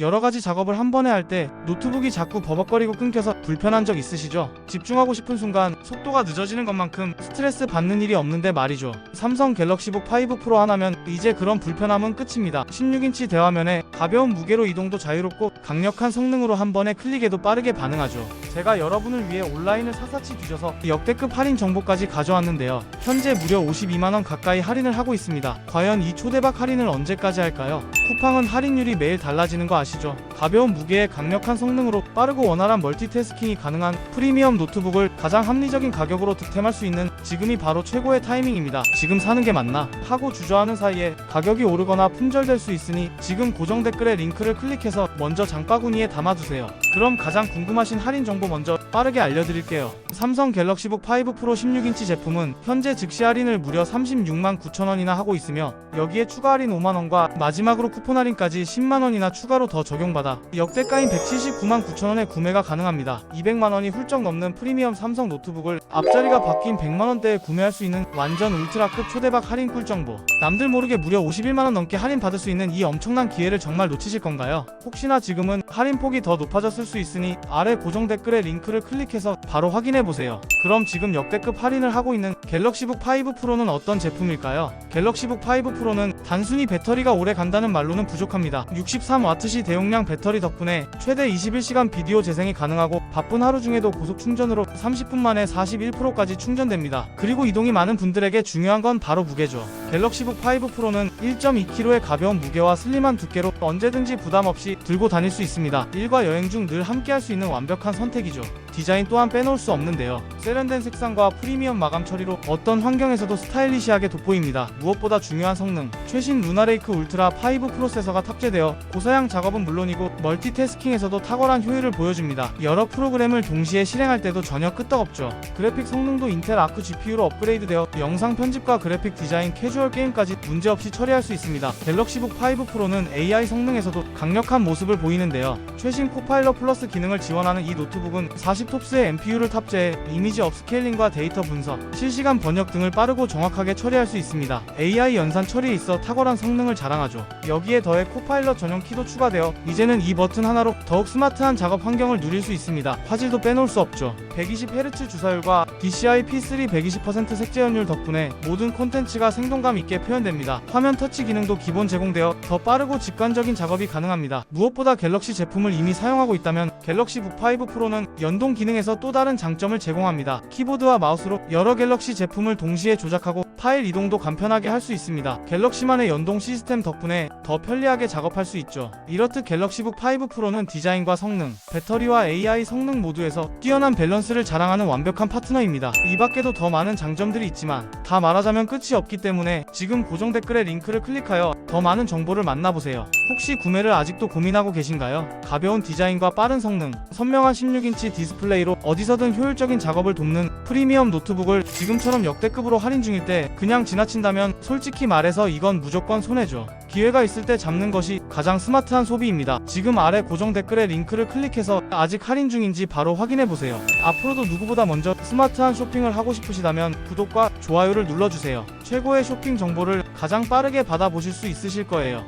여러 가지 작업을 한 번에 할 때 노트북이 자꾸 버벅거리고 끊겨서 불편한 적 있으시죠? 집중하고 싶은 순간 속도가 늦어지는 것만큼 스트레스 받는 일이 없는데 말이죠. 삼성 갤럭시북 5 프로 하나면 이제 그런 불편함은 끝입니다. 16인치 대화면에 가벼운 무게로 이동도 자유롭고 강력한 성능으로 한 번에 클릭해도 빠르게 반응하죠. 제가 여러분을 위해 온라인을 사사치 뒤져서 역대급 할인 정보까지 가져왔는데요. 현재 무려 52만원 가까이 할인을 하고 있습니다. 과연 이 초대박 할인을 언제까지 할까요? 쿠팡은 할인율이 매일 달라지는 거 아시죠? 가벼운 무게에 강력한 성능으로 빠르고 원활한 멀티태스킹이 가능한 프리미엄 노트북을 가장 합리적인 가격으로 득템할 수 있는 지금이 바로 최고의 타이밍입니다. 지금 사는 게 맞나? 하고 주저하는 사이에 가격이 오르거나 품절될 수 있으니 지금 고정 댓글에 링크를 클릭해서 먼저 장바구니에 담아두세요. 그럼 가장 궁금하신 할인 정보 먼저 빠르게 알려드릴게요. 삼성 갤럭시북 5 프로 16인치 제품은 현재 즉시 할인을 무려 36만 9천 원이나 하고 있으며 여기에 추가 할인 5만 원과 마지막으로 쿠폰 할인까지 10만 원이나 추가로 더 적용받아 역대가인 179만 9천 원에 구매가 가능합니다. 200만 원이 훌쩍 넘는 프리미엄 삼성 노트북을 앞자리가 바뀐 100만 원대에 구매할 수 있는 완전 울트라급 초대박 할인 꿀 정보. 남들 모르게 무려 51만 원 넘게 할인 받을 수 있는 이 엄청난 기회를 정말 놓치실 건가요? 혹시나 지금은 할인 폭이 더 높아졌을 수 있으니 아래 고정 댓글에 링크를 클릭해서 바로 확인해 보세요. 그럼 지금 역대급 할인을 하고 있는 갤럭시북 5 프로는 어떤 제품일까요? 갤럭시북 5 프로는 단순히 배터리가 오래 간다는 말로는 부족합니다. 63와트시 대용량 배터리 덕분에 최대 21시간 비디오 재생이 가능하고 바쁜 하루 중에도 고속 충전으로 30분 만에 41%까지 충전됩니다. 그리고 이동이 많은 분들에게 중요한 건 바로 무게죠. 갤럭시북 5 프로는 1.2kg의 가벼운 무게와 슬림한 두께로 언제든지 부담 없이 들고 다닐 수 있습니다. 일과 여행 중 늘 함께 할 수 있는 완벽한 선택이죠. 디자인 또한 빼놓을 수 없는데요. 세련된 색상과 프리미엄 마감 처리로 어떤 환경에서도 스타일리시하게 돋보입니다. 무엇보다 중요한 성능. 최신 루나레이크 울트라 5 프로세서가 탑재되어 고사양 작업은 물론이고 멀티태스킹에서도 탁월한 효율을 보여줍니다. 여러 프로그램을 동시에 실행할 때도 전혀 끄떡없죠. 그래픽 성능도 인텔 아크 GPU로 업그레이드되어 영상 편집과 그래픽 디자인, 캐주얼 게임까지 문제없이 처리할 수 있습니다. 갤럭시북 5 프로는 AI 성능에서도 강력한 모습을 보이는데요. 최신 코파일럿 플러스 기능을 지원하는 이 노트북은 40톱스의 NPU를 탑재해 이미지 업스케일링과 데이터 분석, 실시간 번역 등을 빠르고 정확하게 처리할 수 있습니다. AI 연산 처리에 있어 탁월한 성능을 자랑하죠. 여기에 더해 코파일럿 전용 키도 추가되어 이제는 이 버튼 하나로 더욱 스마트한 작업 환경을 누릴 수 있습니다. 화질도 빼놓을 수 없죠. 120Hz 주사율과 DCI P3 120% 색재현율 덕분에 모든 콘텐츠가 생동감 있게 표현됩니다. 화면 터치 기능도 기본 제공되어 더 빠르고 직관적인 작업이 가능합니다. 무엇보다 갤럭시 제품 을 이미 사용하고 있다면 갤럭시 북 5 프로는 연동 기능에서 또 다른 장점을 제공합니다. 키보드와 마우스로 여러 갤럭시 제품을 동시에 조작하고 파일 이동도 간편하게 할 수 있습니다. 갤럭시만의 연동 시스템 덕분에 더 편리하게 작업할 수 있죠. 이렇듯 갤럭시북 5 프로는 디자인과 성능, 배터리와 AI 성능 모두에서 뛰어난 밸런스를 자랑하는 완벽한 파트너입니다. 이 밖에도 더 많은 장점들이 있지만 다 말하자면 끝이 없기 때문에 지금 고정 댓글에 링크를 클릭하여 더 많은 정보를 만나보세요. 혹시 구매를 아직도 고민하고 계신가요? 가벼운 디자인과 빠른 성능, 선명한 16인치 디스플레이로 어디서든 효율적인 작업을 돕는 프리미엄 노트북을 지금처럼 역대급으로 할인 중일 때 그냥 지나친다면 솔직히 말해서 이건 무조건 손해죠. 기회가 있을 때 잡는 것이 가장 스마트한 소비입니다. 지금 아래 고정 댓글에 링크를 클릭해서 아직 할인 중인지 바로 확인해 보세요. 앞으로도 누구보다 먼저 스마트한 쇼핑을 하고 싶으시다면 구독과 좋아요를 눌러주세요. 최고의 쇼핑 정보를 가장 빠르게 받아보실 수 있으실 거예요.